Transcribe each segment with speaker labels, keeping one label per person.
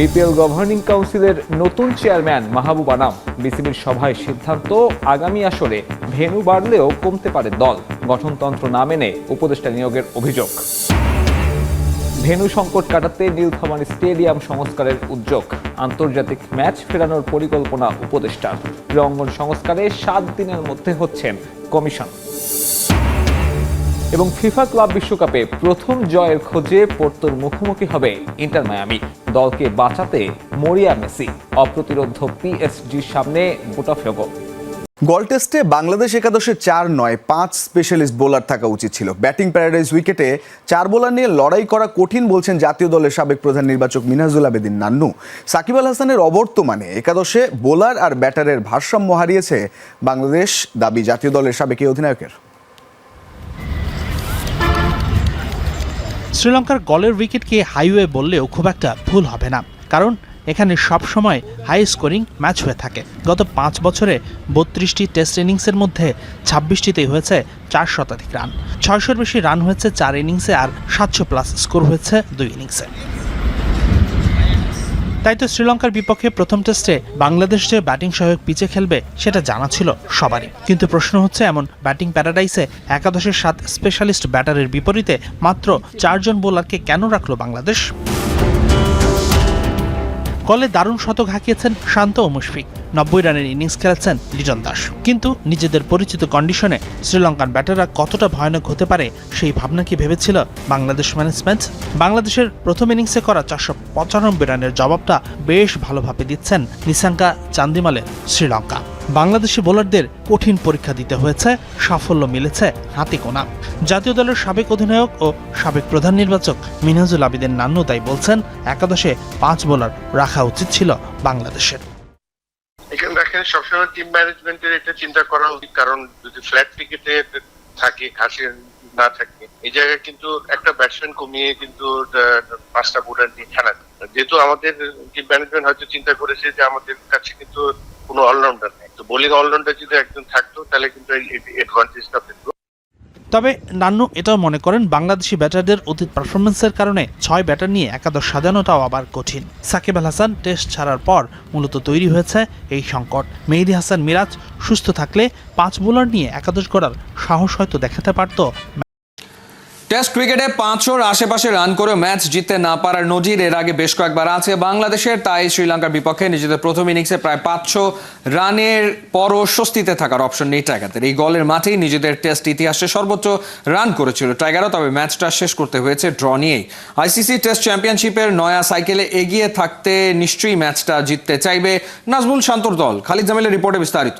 Speaker 1: BPL governing কাউন্সিলের নতুন chairman মাহবুব আনাম বিসিবির সভায় সিদ্ধান্ত আগামী আসরে ভেনু বাড়লেও কমতে পারে দল। গঠনতন্ত্র না মেনে উপদেষ্টা নিয়োগের অভিযোগ। ভেনু সংকট কাটাতে নীলফামারী স্টেডিয়াম সংস্কারের উদ্যোগ। আন্তর্জাতিক ম্যাচ ফেরানোর পরিকল্পনা উপদেষ্টার। রঙ্গন সংস্কারে সাত দিনের মধ্যে হচ্ছেন কমিশন। এবং ফিফা ক্লাব বিশ্বকাপে প্রথম জয়ের খোঁজে পোর্তোর মুখোমুখি হবে ইন্টার মায়ামি। দলকে বাঁচাতে মরিয়া মেসি অপ্রতিরোধ পিএসজির সামনে বোটাফেগো
Speaker 2: গল টেস্টে বাংলাদেশ একাদশে চার নয়, পাঁচ স্পেশালিস্ট বোলার থাকা উচিত ছিল। ব্যাটিং প্যারাডাইজ উইকেটে চার বোলার নিয়ে লড়াই করা কঠিন বলছেন জাতীয় দলের সাবেক প্রধান নির্বাচক মিনহাজুল আবেদিন নান্নু। সাকিব আল হাসানের অবর্তমানে একাদশে বোলার আর ব্যাটারের ভারসাম্য হারিয়েছে বাংলাদেশ, দাবি জাতীয় দলের সাবেক অধিনায়কের।
Speaker 3: শ্রীলঙ্কার গলের উইকেটকে হাইওয়ে বললেও খুব একটা ভুল হবে না, কারণ এখানে সবসময় হাই স্কোরিং ম্যাচ হয়ে থাকে। গত পাঁচ বছরে বত্রিশটি টেস্ট ইনিংসের মধ্যে ছাব্বিশটিতেই হয়েছে চার শতাধিক রান। ছয়শোর বেশি রান হয়েছে চার ইনিংসে আর সাতশো প্লাস স্কোর হয়েছে দুই ইনিংসে। তাই তো শ্রীলঙ্কার বিপক্ষে প্রথম টেস্টে বাংলাদেশ যে ব্যাটিং সহায়ক পিচে খেলবে, সেটা জানা ছিল সবারই। কিন্তু প্রশ্ন হচ্ছে এমন ব্যাটিং প্যারাডাইসে একাদশের সাত স্পেশালিস্ট ব্যাটারের বিপরীতে মাত্র চারজন বোলারকে কেন রাখল বাংলাদেশ? কলে দারুণ শতক হাঁকিয়েছেন শান্ত ও মুশফিক। নব্বই রানের ইনিংস খেলেছেন লিটন দাস। কিন্তু নিজেদের পরিচিত কন্ডিশনে শ্রীলঙ্কান ব্যাটাররা কতটা ভয়ানক হতে পারে সেই ভাবনা কি ভেবেছিল বাংলাদেশ ম্যানেজমেন্ট বাংলাদেশের প্রথম ইনিংসে করা চারশো পঁচানব্বই রানের জবাবটা বেশ ভালোভাবে দিচ্ছেন নিসাঙ্কা চান্দিমালের শ্রীলঙ্কা। বাংলাদেশি বোলারদের কঠিন পরীক্ষা দিতে হয়েছে, সাফল্য মিলেছে হাতে কোনা জাতীয় দলের সাবেক অধিনায়ক ও সাবেক প্রধান নির্বাচক মিনহাজুল আবিদের নান্নু তাই বলছেন, একাদশে পাঁচ বোলার রাখা উচিত ছিল বাংলাদেশের।
Speaker 4: দেখেন সবসময় টিম ম্যানেজমেন্টের এটা চিন্তা করা উচিত। কারণ যদি ফ্ল্যাট ক্রিকেটে থাকে ঘাসে না থাকে, এই জায়গায় কিন্তু একটা ব্যাটসম্যান কমিয়ে কিন্তু পাঁচটা বোলার নিয়ে খেলা। যেহেতু আমাদের টিম ম্যানেজমেন্ট হয়তো চিন্তা করেছে যে আমাদের কাছে কিন্তু কোনো অলরাউন্ডার নেই। তো বোলিং অলরাউন্ডার যদি একজন থাকতো, তাহলে কিন্তু এই অ্যাডভান্টেজটা পেত।
Speaker 3: তবে নান্নু এটাও মনে করেন বাংলাদেশি ব্যাটারদের অতীত পারফরমেন্সের কারণে ছয় ব্যাটার নিয়ে একাদশ সাজানোটাও আবার কঠিন। সাকিব আল হাসান টেস্ট ছাড়ার পর মূলত তৈরি হয়েছে এই সংকট। মেহেদি হাসান মিরাজ সুস্থ থাকলে পাঁচ বোলার নিয়ে একাদশ গড়ার সাহস হয়তো দেখাতে পারত
Speaker 5: টেস্ট ক্রিকেটে পাঁচশোর আশেপাশে রান করে ম্যাচ জিততে না পারার নজির এর আগে বেশ কয়েকবার আছে বাংলাদেশের। তাই শ্রীলঙ্কার বিপক্ষে নিজেদের প্রথম ইনিংসে প্রায় পাঁচশো রানের পরও স্বস্তিতে থাকার অপশন নেই টাইগারদের। এই গলের মাঠেই নিজেদের টেস্ট ইতিহাসে সর্বোচ্চ রান করেছিল টাইগারও, তবে ম্যাচটা শেষ করতে হয়েছে ড্র নিয়েই। আইসিসি টেস্ট চ্যাম্পিয়নশিপের নয়া সাইকেলে এগিয়ে থাকতে নিশ্চয়ই ম্যাচটা জিততে চাইবে নাজমুল শান্তর দল। খালিদ জামিলের রিপোর্টে বিস্তারিত।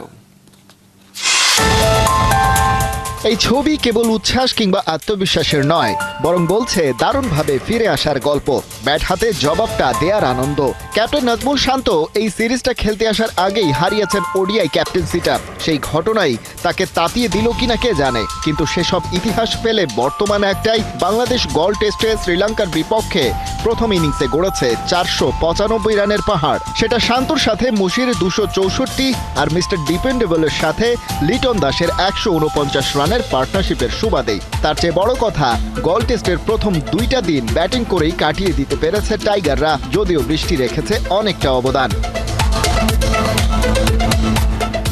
Speaker 6: এই ছবি কেবল উচ্ছ্বাস কিংবা আত্মবিশ্বাসের নয়, বরং বলছে দারুণভাবে ফিরে আসার গল্প। ব্যাট হাতে জবাবটা দেয়ার আনন্দ। ক্যাপ্টেন নাজমুল শান্ত এই সিরিজটা খেলতে আসার আগেই হারিয়েছেন ওডিআই ক্যাপ্টেন্সিটা। সেই ঘটনাই তাকে তাতিয়ে দিল কিনা কে জানে, কিন্তু সেসব ইতিহাস ফেলে বর্তমানে একটাই বাংলাদেশ গল টেস্টে শ্রীলঙ্কার বিপক্ষে প্রথম ইনিংসে গড়েছে চারশো পঁচানব্বই রানের পাহাড়। সেটা শান্তর সাথে মুশির দুশো চৌষট্টি আর মিস্টার ডিপেন্ডেবলের সাথে লিটন দাসের একশো উনপঞ্চাশ রানের পার্টনারশিপের সুবাদেই। তার চেয়ে বড় কথা গল টেস্টের প্রথম দুইটা দিন ব্যাটিং করেই কাটিয়ে দিতে পেরেছে টাইগাররা যদিও বৃষ্টি রেখেছে অনেকটা অবদান।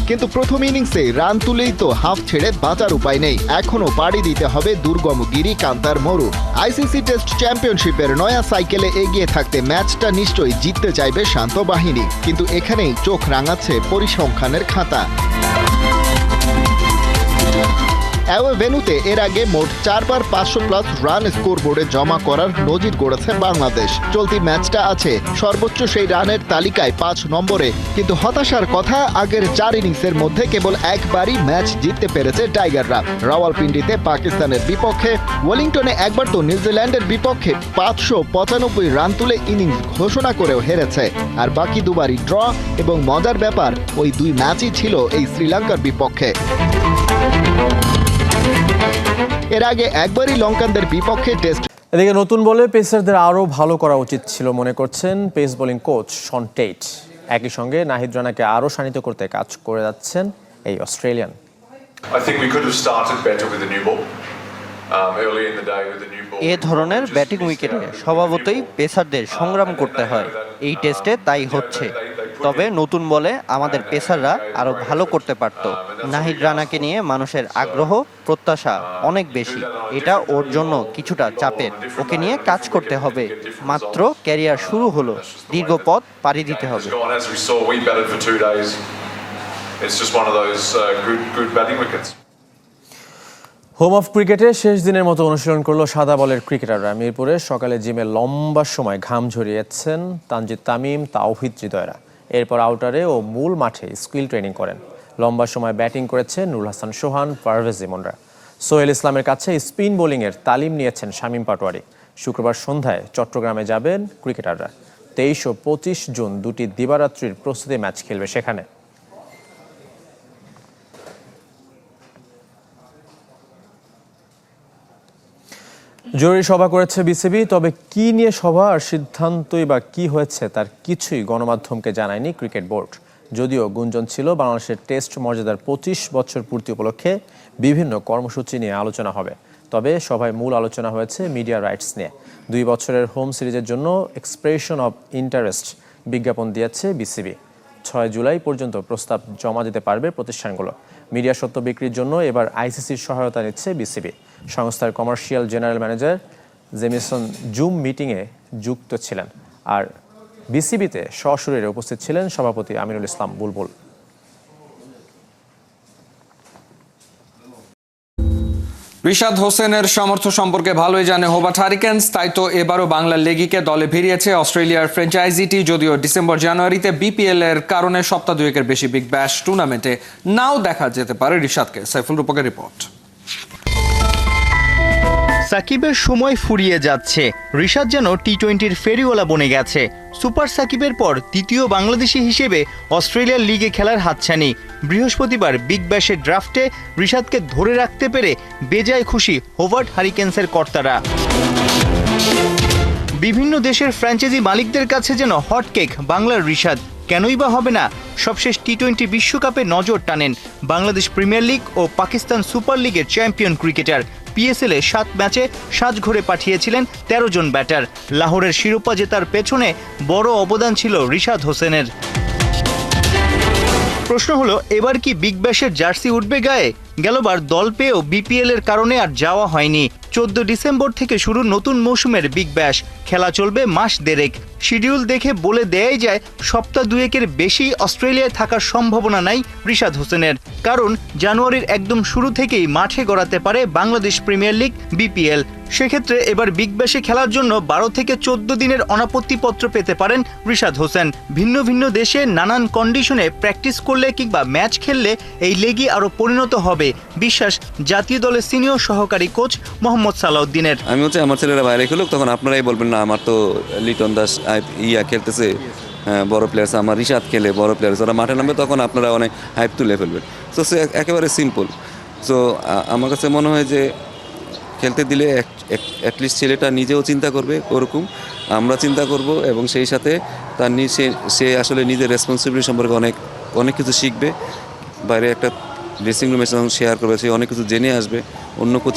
Speaker 6: কিন্তু প্রথম ইনিংসে রান তুলেই তো হাফ ছেড়ে বাঁচার উপায় নেই। এখনও পাড়ি দিতে হবে দুর্গম গিরি কান্তার মরু। আইসিসি টেস্ট চ্যাম্পিয়নশিপের নয়া সাইকেলে এগিয়ে থাকতে ম্যাচটা নিশ্চয়ই জিততে চাইবে শান্ত বাহিনী। কিন্তু এখানেই চোখ রাঙাচ্ছে পরিসংখ্যানের খাতা। অ্যাওয়ে এর আগে মোট চারবার পাঁচশো প্লাস রান স্কোর বোর্ডে জমা করার নজির গড়েছে বাংলাদেশ। চলতি ম্যাচটা আছে। সর্বোচ্চ সেই রানের তালিকায় পাঁচ নম্বরে। কিন্তু হতাশার কথা, আগের চার ইনিংসের মধ্যে কেবল একবারই ম্যাচ জিততে পেরেছে টাইগাররা। রাওয়ালপিন্ডিতে পাকিস্তানের বিপক্ষে, ওয়েলিংটনে একবার তো নিউজিল্যান্ডের বিপক্ষে পাঁচশো পঁচানব্বই রান তুলে ইনিংস ঘোষণা করেও হেরেছে। আর বাকি দুবারই ড্র এবং মজার ব্যাপার, ওই দুই ম্যাচই ছিল এই শ্রীলঙ্কার বিপক্ষে। এর আগে একবারই লঙ্কানদের বিপক্ষে টেস্ট
Speaker 7: এদিকে নতুন বলে পেসারদের আরও ভালো করা উচিত ছিল মনে করছেন pace bowling coach Shaun Tait একই সঙ্গে নাহিদ রানাকে আরও শানিত করতে কাজ করে যাচ্ছেন এই Australian.
Speaker 8: I think we could have started better with the new ball. Um, early in the day with the new এ ধরনের ব্যাটিং উইকেটে স্বভাবতই পেসারদের সংগ্রাম করতে হয়। এই টেস্টে তাই হচ্ছে। তবে নতুন বলে আমাদের পেসাররা আরও ভালো করতে পারত। নাহিদ রানাকে নিয়ে মানুষের আগ্রহ প্রত্যাশা অনেক বেশি। এটা ওর জন্য কিছুটা চাপের। ওকে নিয়ে কাজ করতে হবে। মাত্র ক্যারিয়ার শুরু হলো। দীর্ঘ পথ পাড়ি দিতে হবে.
Speaker 7: হোম অফ ক্রিকেটে শেষ দিনের মতো অনুশীলন করল সাদা বলের ক্রিকেটাররা। মিরপুরে সকালে জিমে লম্বা সময় ঘাম ঝরিয়েছেন তানজিদ তামিম তাওহিদ হৃদয়রা। এরপর আউটারে ও মূল মাঠে স্কিল ট্রেনিং করেন। লম্বা সময় ব্যাটিং করেছে নুরুল হাসান সোহান, পারভেজ ইমনরা সোহেল ইসলামের কাছে স্পিন বোলিংয়ের তালিম নিয়েছেন শামীম পাটোয়ারি। শুক্রবার সন্ধ্যায় চট্টগ্রামে যাবেন ক্রিকেটাররা। তেইশ ও পঁচিশ জুন দুটি দিবারাত্রির প্রস্তুতি ম্যাচ খেলবে সেখানে। জরুরি সভা করেছে বিসিবি, তবে কি নিয়ে সভা আর সিদ্ধান্তই বা কি হয়েছে তার কিছুই গণমাধ্যমকে জানায়নি ক্রিকেট বোর্ড। যদিও গুঞ্জন ছিল, বাংলাদেশের টেস্ট মর্যাদার পঁচিশ বছর পূর্তি উপলক্ষে বিভিন্ন কর্মসূচি নিয়ে আলোচনা হবে। তবে সভায় মূল আলোচনা হয়েছে মিডিয়া রাইটস নিয়ে। দুই বছরের হোম সিরিজের জন্য এক্সপ্রেশন অব ইন্টারেস্ট বিজ্ঞাপন দিয়েছে বিসিবি। ছয় জুলাই পর্যন্ত প্রস্তাব জমা দিতে পারবে প্রতিষ্ঠানগুলো। মিডিয়া সত্য বিক্রির জন্য এবার আইসিসির সহায়তা নিচ্ছে বিসিবি। সংস্থার commercial general manager Jamieson Zoom মিটিংয়ে যুক্ত ছিলেন। আর বিসিবিতে সশরীরে উপস্থিত ছিলেন সভাপতি আমিনুল ইসলাম বুলবুল।
Speaker 5: রিশাদ হোসেনের সামর্থ্য সম্পর্কে ভালোই জানে হোবার্ট হারিকেন্স, তাই তো এবারও বাংলার লেগিকে দলে ভিড়িয়েছে অস্ট্রেলিয়ার ফ্র্যাঞ্চাইজিটি, যদিও ডিসেম্বর জানুয়ারিতে বিপিএল এর কারণে সপ্তাহ দুয়েকের বেশি বিগ ব্যাশ টুর্নামেন্টে নাও দেখা যেতে পারে রিশাদকে। সাইফুল রূপকের রিপোর্ট।
Speaker 9: সাকিবের সময় ফুরিয়ে যাচ্ছে। ঋষাদ যেন টি টোয়েন্টির ফেরিওয়ালা বনে গেছে। সুপার সাকিবের পর তৃতীয় বাংলাদেশি হিসেবে অস্ট্রেলিয়ার লিগে খেলার হাতছানি। বৃহস্পতিবার বিগ ব্যাশের ড্রাফটে ঋষাদকে ধরে রাখতে পেরে বেজায় খুশি হোভার্ট হারিকেন্সের কর্তারা। বিভিন্ন দেশের ফ্র্যাঞ্চাইজি মালিকদের কাছে যেন হটকেক বাংলার ঋষাদ কেনই বা হবে না, সবশেষ টি টোয়েন্টি বিশ্বকাপে নজর টানেন বাংলাদেশ প্রিমিয়ার লিগ ও পাকিস্তান সুপার লিগের champion cricketer. P S L এ সাত ম্যাচে সাত ঘরে পাঠিয়েছিলেন তেরো জন ব্যাটার। লাহোরের শিরোপা জেতার পেছনে বড় অবদান ছিল রিশাদ হোসেনের। প্রশ্ন হলো, এবার কি বিগ ব্যাশের জার্সি উঠবে গায়ে? গেলবার দল পেয়েও বিপিএল এর কারণে আর যাওয়া হয়নি। চোদ্দ ডিসেম্বর থেকে শুরু নতুন মৌসুমের বিগ ব্যাশ। খেলা চলবে মাস দেড়েক। শিডিউল দেখে বলে দেয় যায়, সপ্তাহ দুয়েকের বেশি অস্ট্রেলিয়ায় থাকার সম্ভাবনা নাই রিশাদ হোসেনের। কারণ জানুয়ারির একদম শুরু থেকেই মাঠে গড়াতে পারে বাংলাদেশ প্রিমিয়ার লিগ, বিপিএল। সেক্ষেত্রে এবার বিগ ব্যাশে খেলার জন্য বারো থেকে চোদ্দ দিনের অনাপত্তিপত্র পেতে পারেন রিশাদ হোসেন। ভিন্ন ভিন্ন দেশে নানান কন্ডিশনে প্র্যাকটিস করলে কিংবা ম্যাচ খেললে এই লেগই আরও পরিণত হবে। বিশ্বাস জাতীয় দলের সিনিয়র সহকারী কোচ মোহাম্মদ সালাউদ্দিনের।
Speaker 10: আমি হচ্ছে আমার ছেলেরা বাইরে খেলুক তখন আপনারাই বলবেন না আমার তো লিটন দাস ইয়া খেলতেছে হ্যাঁ, বড় প্লেয়ার্স আমার রিশাদ খেলে বড় প্লেয়ার্স ওরা মাঠে নামবে তখন আপনারা অনেক হাইপ তুলে ফেলবেন। তো সে একেবারে সিম্পল সো আমার কাছে মনে হয় যে খেলতে দিলে অ্যাটলিস্ট ছেলেটা নিজেও চিন্তা করবে ওরকম, আমরা চিন্তা করব এবং সেই সাথে তার নিজে সে আসলে নিজের রেসপন্সিবিলিটি সম্পর্কে অনেক অনেক কিছু শিখবে, বাইরে একটা ড্রেসিং রুমের সঙ্গে শেয়ার করবে, সে অনেক কিছু জেনে আসবে, অন্য কোচ